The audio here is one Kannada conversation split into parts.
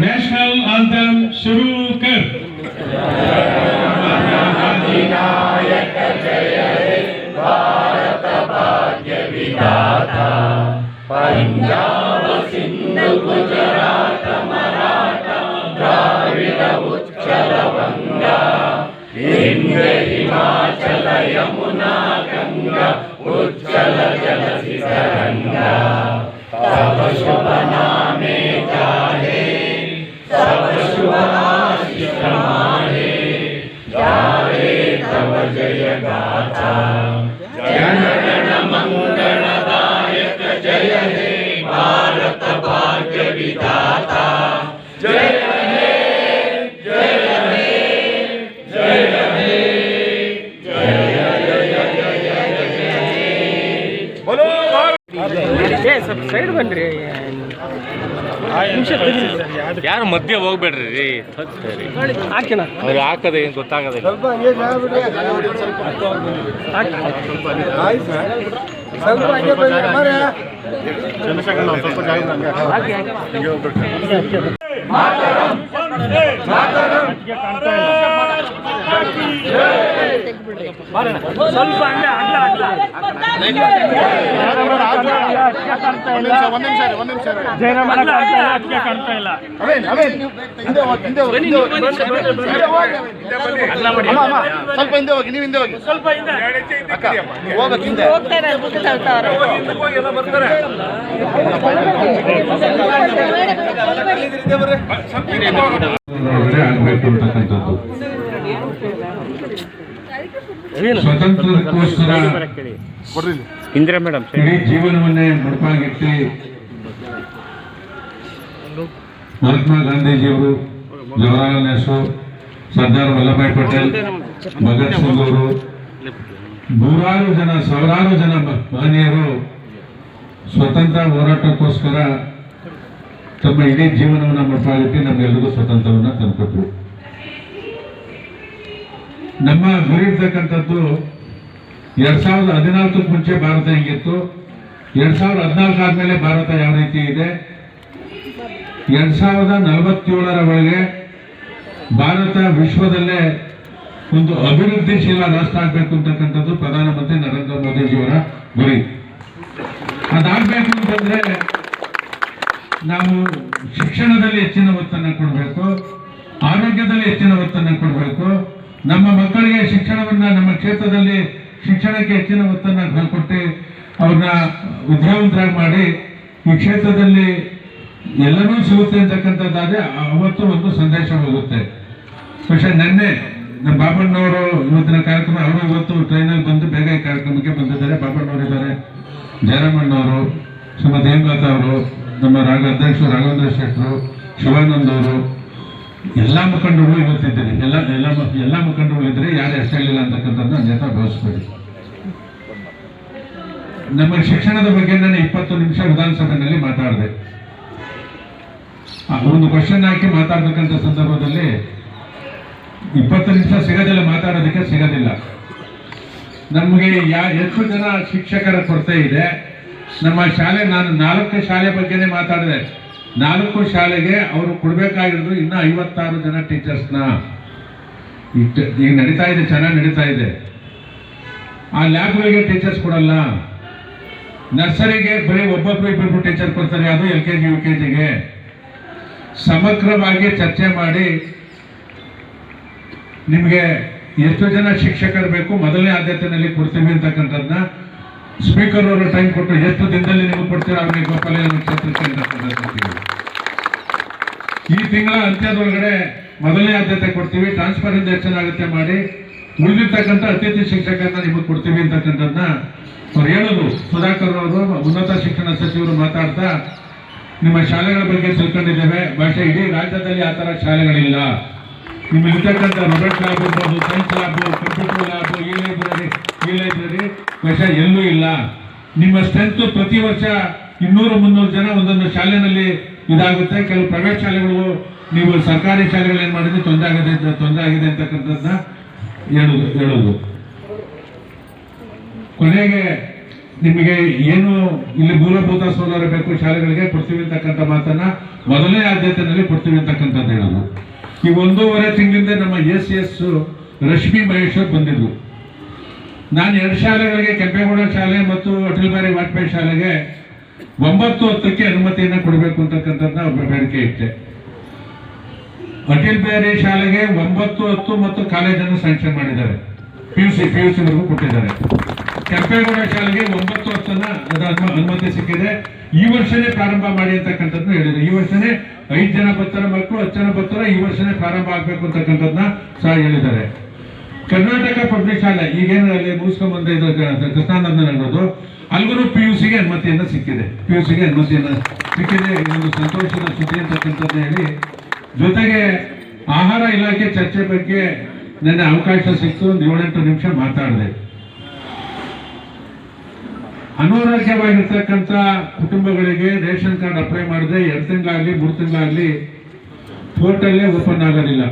नेशनल आंदोलन शुरू कर. जनगणमङ्गणदायक जय हे भारत भाग्यविधाता जय ಸ್ವಲ್ಪ ಸೈಡ್ ಬನ್ರಿ ನಿಮಿಷ ಯಾರು ಮಧ್ಯ ಹೋಗ್ಬೇಡ್ರಿ ರೀ. ಏನ್ ಹಾಕಿನ? ಅವ್ರು ಹಾಕದೆ ಏನು ಸ್ವಲ್ಪ ಹಂಗೆ ನಿಮಿಷ ಇಲ್ಲ ಬನ್ನಿ, ನೀವು ಸ್ವಲ್ಪ ಹಿಂದೆ ಹೋಗಿ ನೀವು ಹಿಂದೆ ಹೋಗಿ ಸ್ವಲ್ಪ ಹಿಂದೆ ಹೋಗ್ಬೇಕು ಹಿಂದೆ ಆಗ್ಬೇಕು ಅಂತಕ್ಕಂಥದ್ದು ಸ್ವತಂತ್ರಕ್ಕೋಸ್ಕರ ಇಂದಿರಾ ಮೇಡಮ್ ಇಡೀ ಜೀವನವನ್ನೇ ಮುಡುಪಾಗಿಟ್ಟು ಮಹಾತ್ಮ ಗಾಂಧೀಜಿಯವರು ಜವಾಹರಲಾಲ್ ನೆಹರು ಸರ್ದಾರ್ ವಲ್ಲಭಾಯ್ ಪಟೇಲ್ ಭಗತ್ ಸಿಂಗ್ ಅವರು ನೂರಾರು ಜನ ಸಾವಿರಾರು ಜನ ಮಹನೀಯರು ಸ್ವತಂತ್ರ ಹೋರಾಟಕ್ಕೋಸ್ಕರ ತಮ್ಮ ಇಡೀ ಜೀವನವನ್ನು ಮುಡುಪಾಗಿಟ್ಟು ನಮಗೆಲ್ಲರಿಗೂ ಸ್ವತಂತ್ರವನ್ನು ತಂದುಕೊಟ್ರು. ನಮ್ಮ ಗುರಿ ಇರ್ತಕ್ಕಂಥದ್ದು ಎರಡ್ ಸಾವಿರದ ಹದಿನಾಲ್ಕಕ್ಕೆ ಮುಂಚೆ ಭಾರತ ಹೆಂಗಿತ್ತು? ಎರಡ್ ಸಾವಿರದ ಹದಿನಾಲ್ಕು ಆದ್ಮೇಲೆ ಭಾರತ ಯಾವ ರೀತಿ ಇದೆ? ಎರಡ್ ಸಾವಿರದ ನಲವತ್ತೇಳರ ಒಳಗೆ ಭಾರತ ವಿಶ್ವದಲ್ಲೇ ಒಂದು ಅಭಿವೃದ್ಧಿಶೀಲ ರಾಷ್ಟ್ರ ಆಗ್ಬೇಕು ಅಂತಕ್ಕಂಥದ್ದು ಪ್ರಧಾನಮಂತ್ರಿ ನರೇಂದ್ರ ಮೋದಿಜಿಯವರ ಗುರಿ. ಅದಾಗಬೇಕು ಅಂತಂದ್ರೆ ನಾವು ಶಿಕ್ಷಣದಲ್ಲಿ ಹೆಚ್ಚಿನ ಒತ್ತನ್ನು ಕೊಡಬೇಕು, ಆರೋಗ್ಯದಲ್ಲಿ ಹೆಚ್ಚಿನ ಒತ್ತನ್ನು ಕೊಡಬೇಕು ನಮ್ಮ ಮಕ್ಕಳಿಗೆ ಶಿಕ್ಷಣವನ್ನ ನಮ್ಮ ಕ್ಷೇತ್ರದಲ್ಲಿ ಶಿಕ್ಷಣಕ್ಕೆ ಹೆಚ್ಚಿನ ಒತ್ತನ್ನ ಕೊಟ್ಟು ಅವ್ರನ್ನ ವಿದ್ಯಾವಂತರಾಗಿ ಮಾಡಿ ಈ ಕ್ಷೇತ್ರದಲ್ಲಿ ಎಲ್ಲವೂ ಸಿಗುತ್ತೆ ಅಂತಕ್ಕಂಥದ್ದಾದ್ರೆ ಅವತ್ತು ಒಂದು ಸಂದೇಶ ಹೋಗುತ್ತೆ. ಸ್ಪೆಷಲ್ ನಿನ್ನೆ ನಮ್ಮ ಬಾಬಣ್ಣವರು ಇವತ್ತಿನ ಕಾರ್ಯಕ್ರಮ, ಅವರು ಇವತ್ತು ಟ್ರೈನಲ್ಲಿ ಬಂದು ಬೇಗ ಈ ಕಾರ್ಯಕ್ರಮಕ್ಕೆ ಬಂದಿದ್ದಾರೆ. ಬಾಬಣ್ಣವರಿದ್ದಾರೆ ಜಯರಾಮಣ್ಣವರು, ಶ್ರೀಮತಿ ದೇವನಾಥ ಅವರು, ನಮ್ಮ ರಾಗ, ಅಧ್ಯಕ್ಷರು ರಾಘವೇಂದ್ರ ಶೆಟ್ಟರು, ಶಿವಾನಂದ್ ಅವರು ಎಲ್ಲ ಮುಖಂಡರುಗಳು ಇವತ್ತಿದ್ದಾರೆ. ಎಲ್ಲ ಎಲ್ಲ ಎಲ್ಲ ಮುಖಂಡರು ಇದ್ರೆ ಯಾರು ಎಷ್ಟು ಹೇಳಿಲ್ಲ ಅಂತಕ್ಕಂಥದ್ದು ಅನ್ಯತಾ ಭಾವಿಸ್ಬೇಡಿ. ನಮ್ಮ ಶಿಕ್ಷಣದ ಬಗ್ಗೆ ನಾನು ಇಪ್ಪತ್ತು ನಿಮಿಷ ವಿಧಾನಸಭೆಯಲ್ಲಿ ಮಾತಾಡಿದೆ. ಒಂದು ಕ್ವಶನ್ ಹಾಕಿ ಮಾತಾಡ್ತಕ್ಕಂಥ ಸಂದರ್ಭದಲ್ಲಿ ಇಪ್ಪತ್ತು ನಿಮಿಷ ಸಿಗೋದಿಲ್ಲ, ಮಾತಾಡೋದಕ್ಕೆ ಸಿಗೋದಿಲ್ಲ. ನಮಗೆ ಯಾ, ಎಷ್ಟು ಜನ ಶಿಕ್ಷಕರ ಕೊರತೆ ಇದೆ? ನಮ್ಮ ಶಾಲೆ, ನಾನು ನಾಲ್ಕು ಶಾಲೆ ಬಗ್ಗೆನೇ ಮಾತಾಡಿದೆ. ನಾಲ್ಕು ಶಾಲೆಗೆ ಅವರು ಕೊಡಬೇಕಾಗಿರೋದು ಇನ್ನೂ ಐವತ್ತಾರು ಜನ ಟೀಚರ್ಸ್ನ. ಈಗ ನಡೀತಾ ಇದೆ, ಚೆನ್ನಾಗಿ ನಡೀತಾ ಇದೆ. ಆ ಲ್ಯಾಬ್ಗಳಿಗೆ ಟೀಚರ್ಸ್ ಕೊಡಲ್ಲ. ನರ್ಸರಿಗೆ ಬರೀ ಒಬ್ಬೊಬ್ಬರು ಇಬ್ಬರು ಟೀಚರ್ ಕೊಡ್ತಾರೆ, ಅದು L K G U K ಜಿಗೆ ಸಮಗ್ರವಾಗಿ ಚರ್ಚೆ ಮಾಡಿ ನಿಮಗೆ ಎಷ್ಟು ಜನ ಶಿಕ್ಷಕರು ಬೇಕು, ಮೊದಲನೇ ಆದ್ಯತೆಯಲ್ಲಿ ಕೊಡ್ತೀವಿ ಅಂತಕ್ಕಂಥದ್ದನ್ನ ಸ್ಪೀಕರ್ ಅವರು ಟೈಮ್ ಕೊಟ್ಟು ಎಷ್ಟು ದಿನದಲ್ಲಿ ನೀವು ಕೊಡ್ತೀರಾ ಅವರಿಗೆ ಗೋಪಾಲ ಕ್ಷೇತ್ರಕ್ಕೆ ಅಂತಕ್ಕಂಥದ್ದು ಈ ತಿಂಗಳ ಅಂತ್ಯದೊಳಗಡೆ ಮೊದಲನೇ ಆದ್ಯತೆ ಕೊಡ್ತೀವಿ ಟ್ರಾನ್ಸ್ಫರ್ ಇಂಜೆಕ್ಷನ್ ಆಗುತ್ತೆ ಮಾಡಿ, ಉಳಿದಿರ್ತಕ್ಕಂಥ ಅತಿಥಿ ಶಿಕ್ಷಕರನ್ನ ನಿಮಗೆ ಕೊಡ್ತೀವಿ ಅಂತಕ್ಕಂಥದ್ದನ್ನ ಅವ್ರು ಹೇಳೋದು. ಸುಧಾಕರ್ ಅವರು, ಉನ್ನತ ಶಿಕ್ಷಣ ಸಚಿವರು ಮಾತಾಡ್ತಾ, ನಿಮ್ಮ ಶಾಲೆಗಳ ಬಗ್ಗೆ ತಿಳ್ಕೊಂಡಿದ್ದೇವೆ. ಭಾಷೆ ಇಡೀ ರಾಜ್ಯದಲ್ಲಿ ಆ ಥರ ಶಾಲೆಗಳಿಲ್ಲ. ನಿಮ್ಮಲ್ಲಿರ್ತಕ್ಕಂಥ ರೊಬೆಟ್ ಲ್ಯಾಬ್ ಇರ್ಬೋದು ಸೈನ್ಸ್ ಲ್ಯಾಬ್ ಕಂಪ್ಯೂಟರ್ ಲ್ಯಾಬ್ ಈ ಲೈಬ್ರರಿ ಲೈಬ್ರರಿ ಬಹುಶಃ ಎಲ್ಲೂ ಇಲ್ಲ. ನಿಮ್ಮ ಸ್ಟ್ರೆಂತ್ ಪ್ರತಿ ವರ್ಷ ಇನ್ನೂರು ಮುನ್ನೂರು ಜನ ಒಂದೊಂದು ಶಾಲೆನಲ್ಲಿ ಇದಾಗುತ್ತೆ. ಕೆಲವು ಪ್ರೈವೇಟ್ ಶಾಲೆಗಳು, ನೀವು ಸರ್ಕಾರಿ ಶಾಲೆಗಳು ಏನ್ ಮಾಡಿದ್ರೆ ತೊಂದರೆ ಆಗಿದೆ ತೊಂದರೆ ಆಗಿದೆ ಅಂತಕ್ಕಂಥದ್ದನ್ನ ಹೇಳುದು, ಹೇಳೋದು. ಕೊನೆಗೆ ನಿಮಗೆ ಏನು ಇಲ್ಲಿ ಮೂಲಭೂತ ಸೌಲಭ್ಯ ಬೇಕು ಶಾಲೆಗಳಿಗೆ ಕೊಡ್ತೀವಿ ಅಂತಕ್ಕಂಥ ಮಾತನ್ನ ಮೊದಲನೇ ಆದ್ಯತೆಯಲ್ಲಿ ಕೊಡ್ತೀವಿ ಅಂತಕ್ಕಂಥದ್ದು ಹೇಳೋದು. ಈ ಒಂದೂವರೆ ತಿಂಗಳಿಂದ ನಮ್ಮ ಎಸ್ ಎಸ್ ರಶ್ಮಿ ಮಹೇಶ್ವರ್ ಬಂದಿದ್ರು. ನಾನು ಎರಡು ಶಾಲೆಗಳಿಗೆ, ಕೆಂಪೇಗೌಡ ಶಾಲೆ ಮತ್ತು ಅಟಲ್ ಬಿಹಾರಿ ವಾಜಪೇಯಿ ಶಾಲೆಗೆ ಒಂಬತ್ತು ಹತ್ತಕ್ಕೆ ಅನುಮತಿಯನ್ನು ಕೊಡಬೇಕು ಅಂತಕ್ಕಂಥದ್ದನ್ನ ಒಬ್ಬ ಬೇಡಿಕೆ ಇಟ್ಟೆ ಅಟಲ್ ಬಿಹಾರಿ ಶಾಲೆಗೆ ಒಂಬತ್ತು ಹತ್ತು ಮತ್ತು ಕಾಲೇಜನ್ನು ಸ್ಯಾಂಕ್ಷನ್ ಮಾಡಿದ್ದಾರೆ. P U C P U ಸಿವರೆಗೂ ಕೊಟ್ಟಿದ್ದಾರೆ. ಕೆಂಪೇಗೌಡ ಶಾಲೆಗೆ ಒಂಬತ್ತು ಅದರ ಅನುಮತಿ ಸಿಕ್ಕಿದೆ. ಈ ವರ್ಷನೇ ಪ್ರಾರಂಭ ಮಾಡಿ ಅಂತಕ್ಕಂಥದ್ದು ಹೇಳಿದ್ರು. ಈ ವರ್ಷನೇ ಐದು ಜನ ಬರ್ತಾರೆ ಮಕ್ಕಳು, ಹತ್ತು ಜನ ಬರ್ತಾರೆ, ಈ ವರ್ಷನೇ ಪ್ರಾರಂಭ ಆಗಬೇಕು ಅಂತಕ್ಕಂಥದ್ದನ್ನ ಸಹ ಹೇಳಿದ್ದಾರೆ. ಕರ್ನಾಟಕ ಪಬ್ಲಿಕ್ ಶಾಲೆ ಈಗೇನು ಅಲ್ಲಿ ಮುಗಿಸ್ಕೊಂಡ್ ಬಂದ ಇದು ಕೃಷ್ಣಾನಂದನ್ ಅನ್ನೋದು ಅಲ್ಗೂ ಪಿ ಯು ಸಿಗೆ ಅನುಮತಿಯನ್ನು ಸಿಕ್ಕಿದೆ. ಪಿ ಯು ಸಿಗೆ ಅನುಮತಿಯನ್ನು ಸಿಕ್ಕಿದೆ. ಇದೊಂದು ಸಂತೋಷದ ಸುದ್ದಿ ಅಂತಕ್ಕಂಥದ್ದು ಹೇಳಿ. ಜೊತೆಗೆ ಆಹಾರ ಇಲಾಖೆ ಚರ್ಚೆ ಬಗ್ಗೆ ನನ್ನ ಅವಕಾಶ ಸಿಕ್ತು. ಒಂದು ಏಳೆಂಟು ನಿಮಿಷ ಮಾತಾಡಿದೆ. ಅನಾರೋಗ್ಯವಾಗಿರ್ತಕ್ಕಂಥ ಕುಟುಂಬಗಳಿಗೆ ರೇಷನ್ ಕಾರ್ಡ್ ಅಪ್ಲೈ ಮಾಡಿದ್ರೆ ಎರಡು ತಿಂಗಳಾಗ್ಲಿ, ಮೂರು ತಿಂಗಳಾಗ್ಲಿ ಪೋರ್ಟಲ್ಲೇ ಓಪನ್ ಆಗೋದಿಲ್ಲ.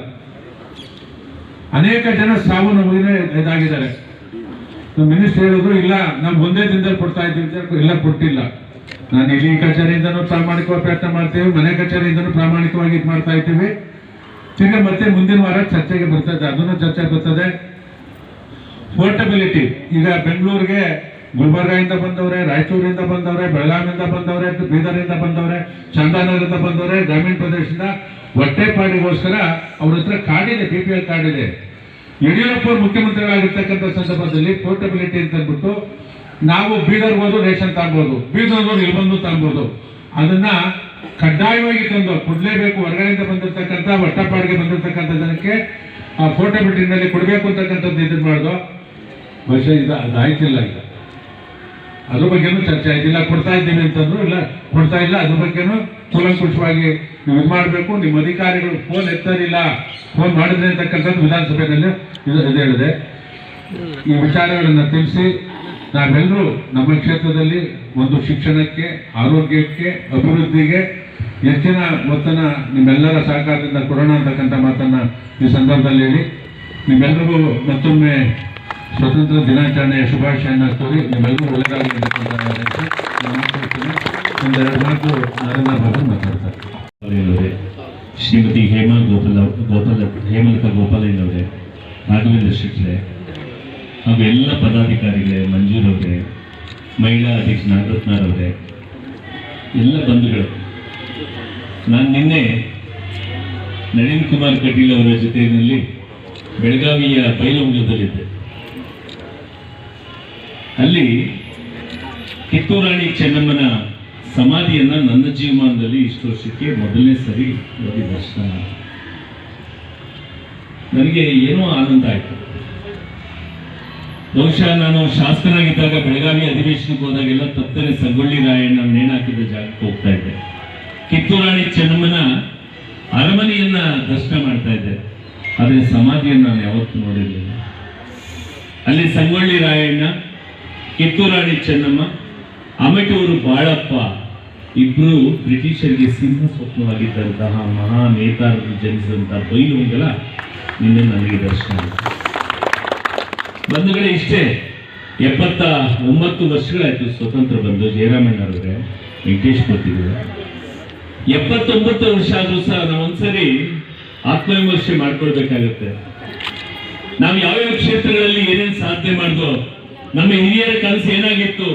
ಅನೇಕ ಜನ ಸಾವು ನಮಗೆ ಇದಾಗಿದ್ದಾರೆ. ಮಿನಿಸ್ಟರ್ ಹೇಳಿದ್ರು, ಇಲ್ಲ ನಾವು ಒಂದೇ ದಿನದಲ್ಲಿ ಕೊಡ್ತಾ ಇದ್ದೀವಿ ಇಲ್ಲ, ಕೊಟ್ಟಿಲ್ಲ. ನಾನು ಇಲ್ಲಿ ಕಚೇರಿಯಿಂದನೂ ಪ್ರಾಮಾಣಿಕವಾಗಿ ಪ್ರಯತ್ನ ಮಾಡ್ತೀವಿ, ಮನೆ ಕಚೇರಿಯಿಂದನೂ ಪ್ರಾಮಾಣಿಕವಾಗಿ ಇದು ಮಾಡ್ತಾ ಇದ್ದೀವಿ. ತಿರ್ಗಿ ಮತ್ತೆ ಮುಂದಿನ ವಾರ ಚರ್ಚೆಗೆ ಬರ್ತದೆ, ಅದನ್ನು ಚರ್ಚೆ ಬರ್ತದೆ. ಪೋರ್ಟಬಿಲಿಟಿ ಈಗ ಬೆಂಗಳೂರಿಗೆ ಗುಲ್ಬರ್ಗಾಯಿಂದ ಬಂದವ್ರೆ, ರಾಯಚೂರಿಂದ ಬಂದವರೇ ಬೆಳಗಾವಿಯಿಂದ ಬಂದವ್ರೆ ಬೀದರಿಂದ ಬಂದವ್ರೆ, ಚಂದಾನಗರದಿಂದ ಬಂದವರೇ, ಗ್ರಾಮೀಣ ಪ್ರದೇಶದಿಂದ ಹೊಟ್ಟೆಪಾಡಿಗೋಸ್ಕರ ಅವ್ರ ಹತ್ರ ಕಾರ್ಡ್ ಇದೆ ಬಿ ಪಿ ಎಲ್ ಕಾರ್ಡ್ ಇದೆ. ಯಡಿಯೂರಪ್ಪ ಅವರು ಸಂದರ್ಭದಲ್ಲಿ ಪೋರ್ಟಬಿಲಿಟಿ ಅಂತ ಅಂದ್ಬಿಟ್ಟು ನಾವು ಬೀದರ್ ಹೋದ್ರು ರೇಷನ್ ತಗೊಬೋದು ಬೀದರ್ ಹೋದ್ರು ಇಲ್ಲಿ ಬಂದು ತಗೊಬೋದು ಅದನ್ನ ಕಡ್ಡಾಯವಾಗಿ ತಂದು ಕೊಡ್ಲೇಬೇಕು. ಹೊರಗಡೆಯಿಂದ ಬಂದಿರತಕ್ಕಂಥ ಹೊಟ್ಟೆಪಾಡಿಗೆ ಬಂದಿರತಕ್ಕಂಥ ಜನಕ್ಕೆ ಆ ಪೋರ್ಟಬಿಲಿಟಿನಲ್ಲಿ ಕೊಡಬೇಕು ಅಂತಕ್ಕಂಥದ್ದು ಇದು ಮಾಡೋದು ಬಹುಶಃ ಇದು ಅದಾಯ್ತಿಲ್ಲ ಈಗ. ಅದ್ರ ಬಗ್ಗೆನೂ ಚರ್ಚೆ ಆಯ್ತಿಲ್ಲ ಕೊಡ್ತಾ ಇದ್ದೀವಿ ಅಂತಂದ್ರು, ಇಲ್ಲ, ಕೊಡ್ತಾ ಇಲ್ಲ. ಅದ್ರ ಬಗ್ಗೆನೂ ಕೂಲಂಕುಷವಾಗಿ ಇದು ಮಾಡಬೇಕು. ನಿಮ್ಮ ಅಧಿಕಾರಿಗಳು ಫೋನ್ ಎತ್ತಲಿಲ್ಲ ಫೋನ್ ಮಾಡಿದ್ರೆ ಅಂತಕ್ಕಂಥದ್ದು ವಿಧಾನಸಭೆಯಲ್ಲಿ ಇದು ಇದು ಹೇಳಿದೆ. ಈ ವಿಚಾರಗಳನ್ನು ತಿಳಿಸಿ, ನಾವೆಲ್ಲರೂ ನಮ್ಮ ಕ್ಷೇತ್ರದಲ್ಲಿ ಒಂದು ಶಿಕ್ಷಣಕ್ಕೆ, ಆರೋಗ್ಯಕ್ಕೆ, ಅಭಿವೃದ್ಧಿಗೆ ಹೆಚ್ಚಿನ ಒತ್ತನ್ನ ನಿಮ್ಮೆಲ್ಲರ ಸಹಕಾರದಿಂದ ಕೊಡೋಣ ಅಂತಕ್ಕಂಥ ಮಾತನ್ನ ಈ ಸಂದರ್ಭದಲ್ಲಿ ಹೇಳಿ. ನಿಮ್ಮೆಲ್ಲರಿಗೂ ಮತ್ತೊಮ್ಮೆ ಸ್ವತಂತ್ರ ದಿನಾಚರಣೆಯ ಶುಭಾಶಯನ ಕೋರಿ ನಿಮ್ಮೆಲ್ಲರೂ ಒಳ್ಳೆಯದಾಗಲಿ ಶ್ರೀಮತಿ ಹೇಮಾ ಗೋಪಾಲ ಗೋಪಾಲ, ಹೇಮಲತಾ ಗೋಪಾಲಯ್ಯನವರೇ, ರಾಘವೇಂದ್ರ ಶೆಟ್ಟರೆ ಹಾಗೂ ಎಲ್ಲ ಪದಾಧಿಕಾರಿಗಳೇ ಮಂಜೂರವರೇ ಮಹಿಳಾ ಅಧ್ಯಕ್ಷ ನಾಗರತ್ನರವರೇ ಎಲ್ಲ ಬಂಧುಗಳು. ನಾನು ನಿನ್ನೆ ನಳಿನ್ ಕುಮಾರ್ ಕಟೀಲ್ ಅವರ ಜೊತೆಯಲ್ಲಿ ಬೆಳಗಾವಿಯ ಬೈಲಹೊಂಗಲದಲ್ಲಿದ್ದೆ ಅಲ್ಲಿ ಕಿತ್ತೂರಾಣಿ ಚೆನ್ನಮ್ಮನ ಸಮಾಧಿಯನ್ನ ನನ್ನ ಜೀವಮಾನದಲ್ಲಿ ಇಷ್ಟು ವರ್ಷಕ್ಕೆ ಮೊದಲನೇ ಸರಿ ಹೋಗಿ ದರ್ಶನ ನನಗೆ ಏನೋ ಆನಂದ ಆಯ್ತು. ಬಹುಶಃ ನಾನು ಶಾಸಕನಾಗಿದ್ದಾಗ ಬೆಳಗಾವಿ ಅಧಿವೇಶನಕ್ಕೆ ಹೋದಾಗೆಲ್ಲ ತತ್ತರೆ ಸಂಗೊಳ್ಳಿ ರಾಯಣ್ಣ ನೇಣಾಕಿದ ಜಾಗಕ್ಕೆ ಹೋಗ್ತಾ ಇದ್ದೆ. ಕಿತ್ತೂರಾಣಿ ಚೆನ್ನಮ್ಮನ ಅರಮನೆಯನ್ನ ದರ್ಶನ ಮಾಡ್ತಾ ಇದ್ದೆ. ಆದರೆ ಸಮಾಧಿಯನ್ನು ನಾನು ಯಾವತ್ತೂ ನೋಡಿರಲಿಲ್ಲ. ಅಲ್ಲಿ ಸಂಗೊಳ್ಳಿ ರಾಯಣ್ಣ ಕಿತ್ತೂರಾಣಿ ಚೆನ್ನಮ್ಮ ಅಮಟೂರು ಬಾಳಪ್ಪ ಇಬ್ರು ಬ್ರಿಟಿಷರಿಗೆ ಸಿಂಹ ಸ್ವಪ್ನವಾಗಿದ್ದಂತಹ ಮಹಾ ನೇತಾರರು ಜನಿಸಿದಂತಹ ಬೈಲುಂಗಲ ನಿನ್ನೆ ನನಗೆ ದರ್ಶನ ಬಂಧುಗಳೇ, ಇಷ್ಟೇ ಎಪ್ಪತ್ತ ಒಂಬತ್ತು ವರ್ಷಗಳಾಯಿತು ಸ್ವತಂತ್ರ ಬಂದು ಜಯರಾಮಣ್ಣವ್ರಿಗೆ ವೆಂಕಟೇಶ್ ಗೊತ್ತಿದ್ರು ಎಪ್ಪತ್ತೊಂಬತ್ತು ವರ್ಷ ಆದರೂ ಸಹ ನಾವು ಒಂದ್ಸರಿ ಆತ್ಮವಿಮರ್ಶೆ ಮಾಡ್ಕೊಳ್ಬೇಕಾಗತ್ತೆ. ನಾವು ಯಾವ್ಯಾವ ಕ್ಷೇತ್ರಗಳಲ್ಲಿ ಏನೇನು ಸಾಧನೆ ಮಾಡಿದ್ವು ನಮ್ಮ ಹಿರಿಯರ ಕನಸು ಏನಾಗಿತ್ತು?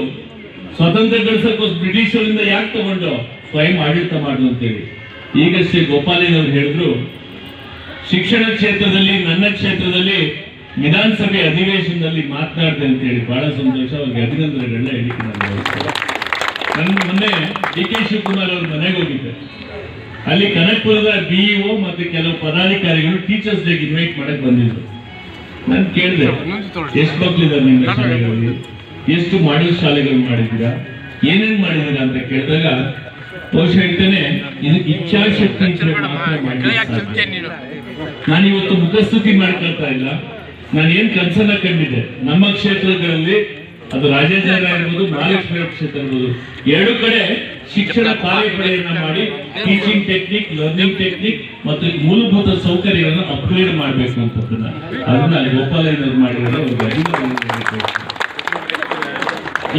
ಸ್ವತಂತ್ರ ಗಳಿಸಕ್ಕೋಸ್ ಬ್ರಿಟಿಷರಿಂದ ಯಾಕೆ ತಗೊಂಡು ಸ್ವಯಂ ಆಡಳಿತ ಮಾಡು ಅಂತೇಳಿ. ಈಗಷ್ಟೇ ಗೋಪಾಲಯ್ಯನವ್ರು ಹೇಳಿದ್ರು, ಶಿಕ್ಷಣ ಕ್ಷೇತ್ರದಲ್ಲಿ, ನನ್ನ ಕ್ಷೇತ್ರದಲ್ಲಿ, ವಿಧಾನಸಭೆ ಅಧಿವೇಶನದಲ್ಲಿ ಮಾತನಾಡಿದೆ ಅಂತ ಹೇಳಿ ಬಹಳ ಸಂತೋಷ, ಅವ್ರಿಗೆ ಅಭಿನಂದನೆಗಳನ್ನ ಹೇಳಿಕೆ. ನನ್ನ ಮೊನ್ನೆ ಡಿ ಕೆ ಶಿವಕುಮಾರ್ ಅವ್ರ ಮನೆಗೆ ಹೋಗಿದ್ದೆ. ಅಲ್ಲಿ ಕನಕಪುರದ ಬಿಇಒ ಮತ್ತು ಕೆಲವು ಪದಾಧಿಕಾರಿಗಳು ಟೀಚರ್ಸ್ ಡೇಗೆ ಇನ್ವೈಟ್ ಮಾಡಕ್ಕೆ ಬಂದಿದ್ರು. ನಾನು ಕೇಳಿದೆ ಎಷ್ಟು ಮಕ್ಕಳಿದ್ದಾರೆ ನಿಮ್ಮ ಶಾಲೆಗಳಲ್ಲಿ? ಎಷ್ಟು ಮಾಡೆಲ್ ಶಾಲೆಗಳು ಮಾಡಿದ್ದೀರಾ? ಏನೇನ್ ಮಾಡಿದ್ದೀರಾ ಅಂತ ಕೇಳಿದಾಗ ಬಹುಶಃ ಹೇಳ್ತೇನೆ ಇದು ಇಚ್ಛಾಶಕ್ತಿ ನಾನು ಇವತ್ತು ಮುಖಸ್ತುತಿ ಮಾಡ್ಕೊಳ್ತಾ ಇಲ್ಲ. ನಾನು ಏನ್ ಕನಸನ್ನ ಕಂಡಿದ್ದೆ? ನಮ್ಮ ಕ್ಷೇತ್ರಗಳಲ್ಲಿ ಅದು ರಾಜೇಂದ್ರ ಇರ್ಬೋದು ಮಹಾಲಕ್ಷ್ಮಿ ಕ್ಷೇತ್ರ ಇರ್ಬೋದು ಎರಡು ಕಡೆ ಶಿಕ್ಷಣ ಕಾರ್ಯಪಡೆಯನ್ನ ಮಾಡಿ ಟೀಚಿಂಗ್ ಟೆಕ್ನಿಕ್ ಲರ್ನಿಂಗ್ ಟೆಕ್ನಿಕ್ ಮತ್ತು ಮೂಲಭೂತ ಸೌಕರ್ಯಗಳನ್ನು ಅಪ್ಗ್ರೇಡ್ ಮಾಡಬೇಕು ಅಂತದನ್ನ ಅದನ್ನ ಗೋಪಾಲಯ್ಯನವರು ಮಾಡಿರೋದು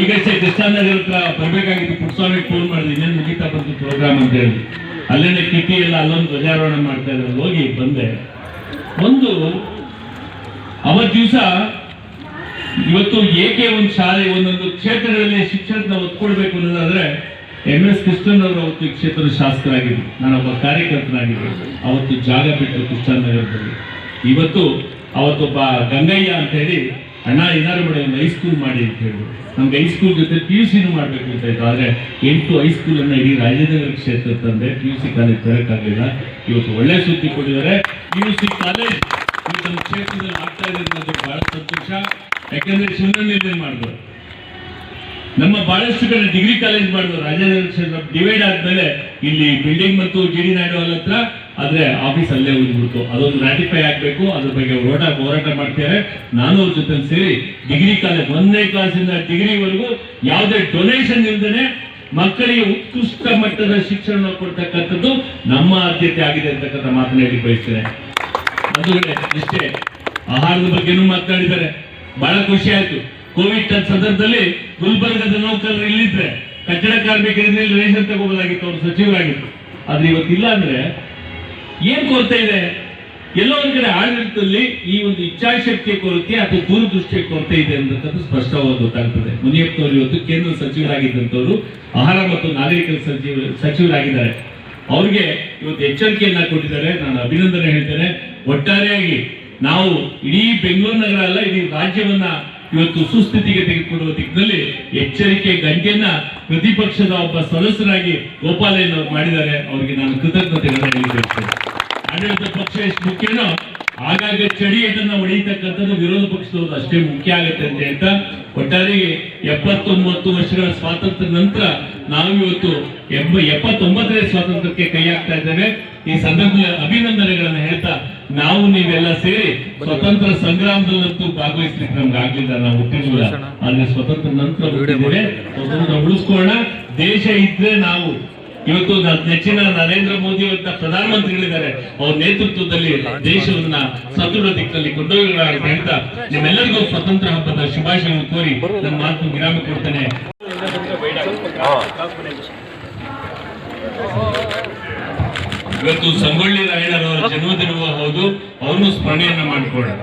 ಈಗ ಕೃಷ್ಣನಗರ ಹತ್ರ ಬರ್ಬೇಕಾಗಿತ್ತು ಪುಟ್ಟಸ್ವಾಮಿ ಫೋನ್ ಮಾಡಿದ್ರು ಇನ್ನೇನು ಮುಗಿತಾ ಬಂತು ಪ್ರೋಗ್ರಾಮ್ ಅಂತ ಹೇಳಿ. ಅಲ್ಲೇನೆ ಕಿಟ್ಟಿ ಎಲ್ಲ ಅಲ್ಲೊಂದು ಧ್ವಜಾರೋಹಣ ಮಾಡ್ತಾ ಇದ್ದಾರೆ ಹೋಗಿ ಬಂದೆ. ಒಂದು ಅವತ್ತು ದಿವಸ ಇವತ್ತು ಏಕೆ ಒಂದು ಶಾಲೆ, ಒಂದೊಂದು ಕ್ಷೇತ್ರಗಳಲ್ಲಿ ಶಿಕ್ಷಣದ ಒತ್ಕೊಳ್ಬೇಕು ಅನ್ನೋದಾದ್ರೆ ಎಂ ಎಸ್ ಕೃಷ್ಣನ್ ಅವರು ಅವತ್ತು ಈ ಕ್ಷೇತ್ರದ ಶಾಸಕರಾಗಿದ್ದರು ನಾನೊಬ್ಬ ಕಾರ್ಯಕರ್ತನಾಗಿದ್ದೆ. ಅವತ್ತು ಜಾಗ ಬಿಟ್ಟು ಕೃಷ್ಣನಗರದಲ್ಲಿ. ಇವತ್ತು ಅವತ್ತೊಬ್ಬ ಗಂಗಯ್ಯ ಅಂತ ಹೇಳಿ, ಅಣ್ಣ, ಏನಾದ್ರು ಮಾಡಿ, ಒಂದು ಹೈಸ್ಕೂಲ್ ಮಾಡಿ ಅಂತ ಹೇಳಿದ್ರು ನಮ್ಗೆ ಹೈಸ್ಕೂಲ್ ಜೊತೆ ಪಿ ಯು ಸಿನೂ ಮಾಡಬೇಕು ಅಂತ ಇತ್ತು. ಆದರೆ ಎಂಟು ಹೈಸ್ಕೂಲ್ ಅನ್ನ ಇಡೀ ರಾಜನಗರ ಕ್ಷೇತ್ರ ತಂದೆ ಪಿ ಯು ಸಿ ಕಾಲೇಜ್ ತರಕ್ಕಾಗಲಿಲ್ಲ ಇವತ್ತು ಒಳ್ಳೆ ಸುದ್ದಿ ಕೊಟ್ಟಿದ್ದಾರೆ. ಪಿ ಯು ಸಿ ಕಾಲೇಜ್ ಈ ಕ್ಷೇತ್ರದಲ್ಲಿ ಆಗ್ತಾ ಇದೆ ಬಹಳ ಸಂತೋಷ. ಯಾಕಂದ್ರೆ ಶಿವನಹಳ್ಳಿಯಲ್ಲಿ ಮಾಡಿದ್ರು ನಮ್ಮ ಬಹಳಷ್ಟು ಕಡೆ ಡಿಗ್ರಿ ಕಾಲೇಜ್ ಮಾಡಿದ್ರು ರಾಜೇಂದ್ರ ಡಿವೈಡ್ ಆದ್ಮೇಲೆ ಇಲ್ಲಿ ಬಿಲ್ಡಿಂಗ್ ಮತ್ತು ಜಿ ಡಿ ನಾಯ್ಡು ಅಲ್ಲಿ ಹತ್ರ ಆದ್ರೆ ಆಫೀಸ್ ಅಲ್ಲೇ ಉಳಿದ್ಬಿಡ್ತು. ಅದೊಂದು ರಾಟಿಫೈ ಆಗ್ಬೇಕು. ಅದ್ರ ಬಗ್ಗೆ ಹೋರಾಟ ಹೋರಾಟ ಮಾಡ್ತಾರೆ ನಾನು ಅವ್ರ ಜೊತೆ ಸೇರಿ ಡಿಗ್ರಿ ಕಾಲೇಜ್ ಒಂದನೇ ಕ್ಲಾಸಿಂದ ಡಿಗ್ರಿವರೆಗೂ ಯಾವುದೇ ಡೊನೇಷನ್ ಇಲ್ದೇನೆ ಮಕ್ಕಳಿಗೆ ಉತ್ಕೃಷ್ಟ ಮಟ್ಟದ ಶಿಕ್ಷಣ ಕೊಡ್ತಕ್ಕಂಥದ್ದು ನಮ್ಮ ಆದ್ಯತೆ ಆಗಿದೆ ಅಂತಕ್ಕಂಥ ಮಾತನಾಡಿ ಬಯಸ್ತೇನೆ. ಬಂಧುಗಳೇ ಇಷ್ಟೇ ಆಹಾರದ ಬಗ್ಗೆನೂ ಮಾತನಾಡಿದ್ದಾರೆ. ಬಹಳ ಖುಷಿ ಆಯ್ತು. ಕೋವಿಡ್ ಸಂದರ್ಭದಲ್ಲಿ ಗುಲ್ಬರ್ಗದ ನೌಕರರು ಇಲ್ಲಿದ್ರೆ ಕಟ್ಟಡ ಕಾರ್ಮಿಕರಿಂದ ರೇಷನ್ ತಗೋಬೋದಾಗಿತ್ತು ಅವರು ಸಚಿವರಾಗಿತ್ತು ಆದ್ರೆ ಇವತ್ತಿಲ್ಲ ಅಂದ್ರೆ ಏನ್ ಕೊರತೆ ಇದೆ? ಎಲ್ಲೋ ಒಂದ್ ಕಡೆ ಆಡಳಿತದಲ್ಲಿ ಈ ಒಂದು ಇಚ್ಛಾಶಕ್ತಿಯ ಕೊರತೆ ಅಥವಾ ದೂರದೃಷ್ಟಿಯ ಕೊರತೆ ಇದೆ ಅಂತಕ್ಕಂಥ ಸ್ಪಷ್ಟವಾಗಿ ಗೊತ್ತಾಗ್ತದೆ. ಮುನಿಯಪ್ಪನವರು ಇವತ್ತು ಕೇಂದ್ರ ಸಚಿವರಾಗಿದ್ದಂಥವ್ರು, ಆಹಾರ ಮತ್ತು ನಾಗರಿಕ ಸಚಿವ, ಸಚಿವರಾಗಿದ್ದಾರೆ. ಅವ್ರಿಗೆ ಇವತ್ತು ಎಚ್ಚರಿಕೆಯನ್ನ ಕೊಟ್ಟಿದ್ದಾರೆ. ನಾನು ಅಭಿನಂದನೆ ಹೇಳ್ತೇನೆ. ಒಟ್ಟಾರೆಯಾಗಿ ನಾವು ಇಡೀ ಬೆಂಗಳೂರು ನಗರ ಅಲ್ಲ, ಇಡೀ ರಾಜ್ಯವನ್ನ ಇವತ್ತು ಸುಸ್ಥಿತಿಗೆ ತೆಗೆದುಕೊಳ್ಳುವ ದಿಕ್ಕಿನಲ್ಲಿ ಎಚ್ಚರಿಕೆ, ಗಂಟೆಯನ್ನ ಪ್ರತಿಪಕ್ಷದ ಒಬ್ಬ ಸದಸ್ಯರಾಗಿ ಗೋಪಾಲಯ್ಯನವರು ಮಾಡಿದ್ದಾರೆ. ಅವರಿಗೆ ನಾನು ಕೃತಜ್ಞತೆಗಳನ್ನು ಆಡಳಿತ ಪಕ್ಷ ಎಷ್ಟು ಮುಖ್ಯನೋ ಆಗಾಗ ಚಳಿ ಅದನ್ನ ಹೊಡೆಯತಕ್ಕಂಥದ್ದು ವಿರೋಧ ಪಕ್ಷದವರು ಅಷ್ಟೇ ಮುಖ್ಯ ಆಗುತ್ತೆ ಅಂತ ಹೇಳ್ತಾ ಒಟ್ಟಾರೆಗೆ ಎಪ್ಪತ್ತೊಂಬತ್ತು ವರ್ಷಗಳ ಸ್ವಾತಂತ್ರ್ಯ ನಂತರ ನಾವು ಇವತ್ತು ಎಂಬ, ಎಪ್ಪತ್ತೊಂಬತ್ತನೇ ಸ್ವಾತಂತ್ರ್ಯಕ್ಕೆ ಕೈ ಹಾಕ್ತಾ ಇದ್ದೇವೆ. ಈ ಸಂದರ್ಭದಲ್ಲಿ ಅಭಿನಂದನೆಗಳನ್ನು ಹೇಳ್ತಾ ನಾವು ನೀವೆಲ್ಲ ಸೇರಿ ಸ್ವತಂತ್ರ ಸಂಗ್ರಾಮದಲ್ಲಂತೂ ಭಾಗವಹಿಸ್ಲಿಕ್ಕೆ ನಮ್ಗೆ ಆಗ್ಲಿಲ್ಲ ನಾವು ಹುಟ್ಟಿರ್ಲಿಲ್ಲ ಅಲ್ಲಿ ಸ್ವತಂತ್ರ ನಂತರ ಸ್ವತಂತ್ರ ಉಳಿಸ್ಕೊಳ್ಳೋಣ. ದೇಶ ಇದ್ರೆ ನಾವು ಇವತ್ತು ನೆಚ್ಚಿನ ನರೇಂದ್ರ ಮೋದಿ ಅಂತ ಪ್ರಧಾನಮಂತ್ರಿಗಳಿದ್ದಾರೆ. ಅವ್ರ ನೇತೃತ್ವದಲ್ಲಿ ದೇಶವನ್ನ ಸದೃಢ ದಿಕ್ಕಲ್ಲಿ ಕೊಂಡೊಯ್ಯಲಾಗಿದೆ ಅಂತ ಹೇಳ್ತಾ ನಿಮ್ಮೆಲ್ಲರಿಗೂ ಸ್ವತಂತ್ರ ಹಬ್ಬದ ಶುಭಾಶಯವನ್ನು ಕೋರಿ ನನ್ನ ಮಾತು ವಿರಾಮ ಕೊಡ್ತೇನೆ. ಇವತ್ತು ಸಂಗೊಳ್ಳಿ ರಾಯಣ್ಣರವರ ಜನ್ಮದಿನವೂ ಹೌದು ಅವನು ಸ್ಮರಣೆಯನ್ನು ಮಾಡಿಕೊಳ್ಳೋಣ